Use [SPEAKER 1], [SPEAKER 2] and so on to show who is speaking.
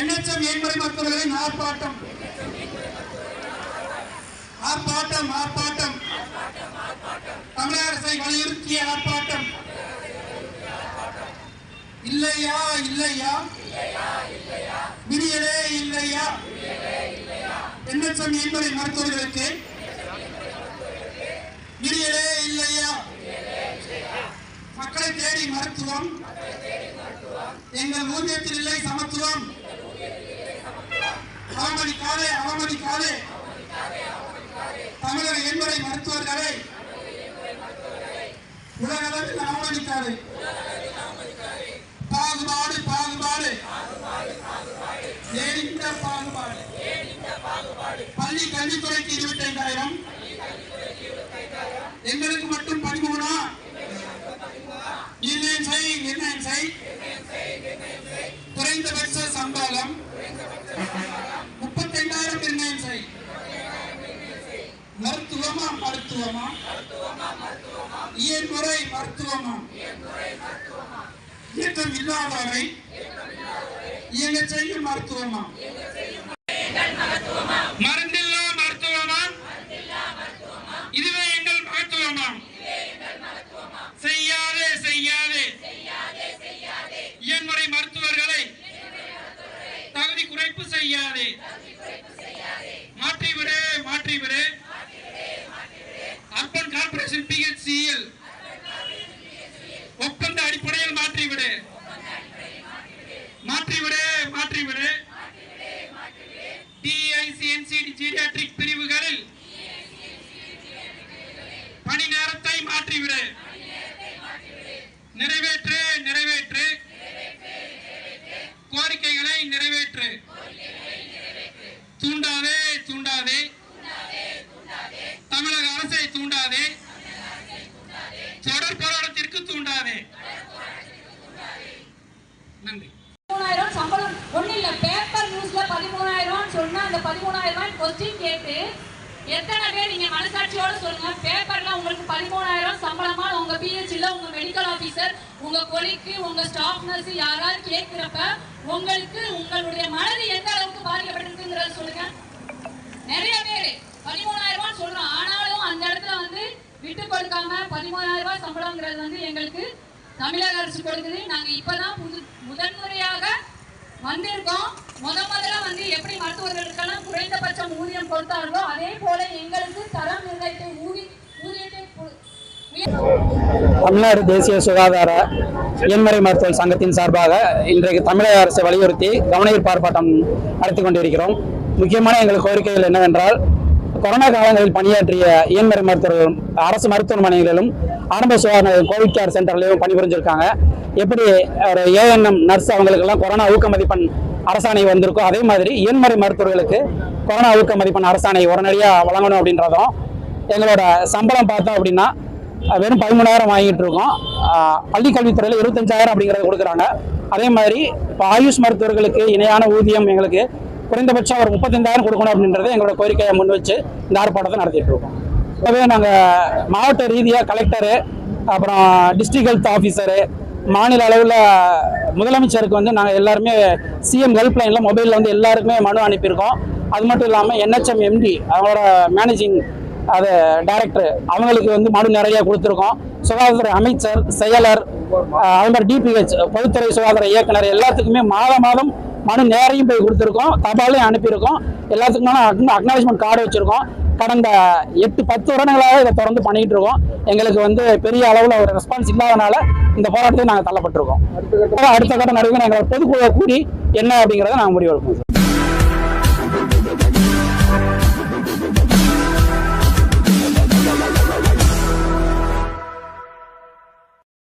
[SPEAKER 1] NHM இயன்முறை மருத்துவர்களின் ஆர்ப்பாட்டம். ஆர்ப்பாட்டம் ஆர்ப்பாட்டம். தமிழக அரசை வலியுறுத்திய ஆர்ப்பாட்டம். இல்லையா இல்லையா? விடியலே இல்லையா? என்எச்எம் இயன்முறை மருத்துவர்களுக்கு விடியலே இல்லையா? மக்களை தேடி மருத்துவம். எங்கள் ஊதியத்தில் இல்லை சமத்துவம். அவமதிக்காதே அவமதிக்காதே. தமிழக எண்முறை மருத்துவர்களை உலகளவில் அவமதிக்காதே. பாகுபாடு பாகுபாடு. ஏறிட்ட பாகுபாடு. பள்ளி கல்வித்துறைக்கு இருபத்தைந்தாயிரம். எங்களுக்கு மட்டும் பதிமூணா? நிர்ணயம் செய் நிர்ணயம் செய் குறைந்தபட்ச சம்பளம் முப்பத்தைந்தாயிரம் நிர்ணயம் செய் மருத்துவமா? இயன்முறை மருத்துவமா? இயக்கம் இல்லாதவரை இயங்க செய்யும் மருத்துவமா? மருந்தில்லா மருத்துவமா? இதுவே எங்கள் மகத்துவமா செய்யாதே செய்யாதே. இயன்முறை மருத்துவர்களை தகுதி குறைப்பு செய்யாதே. மாற்றிவிடு மாற்றிவிடு. பணி நேரத்தை மாற்றிவிடு. நிறைவேற்று நிறைவேற்று. கோரிக்கைகளை நிறைவேற்று. தூண்டாதே தூண்டாதே. தமிழக அரசை தூண்டாதே. தொடர் போராட்டத்திற்கு தூண்டாதே. நன்றி.
[SPEAKER 2] பதிமூணாயிரம் சம்பளம் ஒன்றும் இல்லை பேப்பர் நியூஸ்ல பதிமூணாயிரம் சொன்னா அந்த பதிமூணாயிரம் ரூபாய் கொஸ்டின் கேட்டு எத்தனை பேர் நீங்க மனசாட்சியோட சொல்லுங்க? பேப்பர்ல உங்களுக்கு பதிமூணாயிரம் சம்பளமா உங்க பிஹெச்ல உங்க மெடிக்கல் ஆபீசர் உங்க கொலிக்கு உங்க ஸ்டாஃப் நர்ஸ் யாராவது கேட்கிறப்ப உங்களுக்கு உங்களுடைய மனது எந்த அளவுக்கு பாதிக்கப்பட்டிருக்குங்கிறத சொல்லுங்க. நிறைய பேர் பதிமூணாயிரம் ரூபாய் சொல்றோம். ஆனாலும் அந்த இடத்துல வந்து விட்டு கொடுக்காம பதிமூணாயிரம் ரூபாய் சம்பளம்ங்கிறது வந்து எங்களுக்கு தமிழக அரசு கொடுக்குது. நாங்க இப்பதான் முதன்முறையாக வந்திருக்கோம். முத முதல்ல வந்து எப்படி மருத்துவர்களுக்கெல்லாம் குறைந்தபட்சம் ஊதியம் கொடுத்தார்களோ அதே போல எங்களுக்கு தரம் நிர்ணயித்த ஊதி ஊதியத்தை
[SPEAKER 3] தமிழ்நாடு தேசிய சுகாதார இயன்முறை மருத்துவ சங்கத்தின் சார்பாக இன்றைக்கு தமிழக அரசை வலியுறுத்தி கவனஈர்ப்பு ஆர்ப்பாட்டம் நடத்தி கொண்டிருக்கிறோம். முக்கியமான எங்கள் கோரிக்கைகள் என்னவென்றால் கொரோனா காலங்களில் பணியாற்றிய இயன்முறை மருத்துவர்களும் அரசு மருத்துவமனைகளிலும் ஆரம்ப சுகாதார கோவிட் கேர் சென்டர்லையும் பணிபுரிஞ்சிருக்காங்க. எப்படி ஒரு ஏஎன்எம் நர்ஸ் அவங்களுக்கெல்லாம் கொரோனா ஊக்க மதிப்பெண் அரசாணை வந்திருக்கோ அதே மாதிரி இயன்முறை மருத்துவர்களுக்கு கொரோனா ஊக்க மதிப்பெண் அரசாணை உடனடியாக வழங்கணும் அப்படின்றதும் எங்களோட சம்பளம் பார்த்தோம் அப்படின்னா வெறும் பதிமூணாயிரம் வாங்கிட்டு இருக்கோம். பள்ளிக்கல்வித்துறையில் பள்ளி கல்வித்துறையில் இருபத்தஞ்சாயிரம் அப்படிங்கிறத கொடுக்குறாங்க. அதே மாதிரி இப்போ ஆயுஷ் மருத்துவர்களுக்கு இணையான ஊதியம் எங்களுக்கு குறைந்தபட்சம் ஒரு முப்பத்தஞ்சாயிரம் கொடுக்கணும் அப்படின்றத எங்களோட கோரிக்கையை முன் வச்சு இந்த ஆர்ப்பாட்டத்தை நடத்திட்டு இருக்கோம். இப்போவே நாங்கள் மாவட்ட ரீதியாக கலெக்டரு அப்புறம் டிஸ்ட்ரிக்ட் ஹெல்த் ஆஃபீஸரு மாநில அளவில் முதலமைச்சருக்கு வந்து நாங்கள் எல்லாருமே சிஎம் ஹெல்ப்லைனில் மொபைலில் வந்து எல்லாருக்குமே மனு அனுப்பியிருக்கோம். அது மட்டும் இல்லாமல் என்ஹெச்எம் எம்டி அவங்களோட மேனேஜிங் அது டைரக்டர் அவங்களுக்கு வந்து மனு நிறைய கொடுத்துருக்கோம். சுகாதாரத்துறை அமைச்சர் செயலர் அது மாதிரி டிபிஹெச் பொதுத்துறை சுகாதார இயக்குனர் எல்லாத்துக்குமே மாதம் மாதம் மனு நேரையும் போய் கொடுத்துருக்கோம். தபாலையும் அனுப்பியிருக்கோம். எல்லாத்துக்குமான அக்னாலஜ்மெண்ட் கார்டு வச்சுருக்கோம். கடந்த எட்டு பத்து வருடங்களாக இதை தொடர்ந்து பண்ணிட்டு இருக்கோம். எங்களுக்கு வந்து பெரிய அளவில் ஒரு ரெஸ்பான்ஸ் இல்லாதனால இந்த போராட்டத்தை நாங்கள் தள்ளப்பட்டிருக்கோம். அடுத்த கட்ட நடவடிக்கை நாங்கள் பொதுக்குழுவை கூடி என்ன அப்படிங்கிறத நாங்கள் முடிவெடுப்போம் சார்.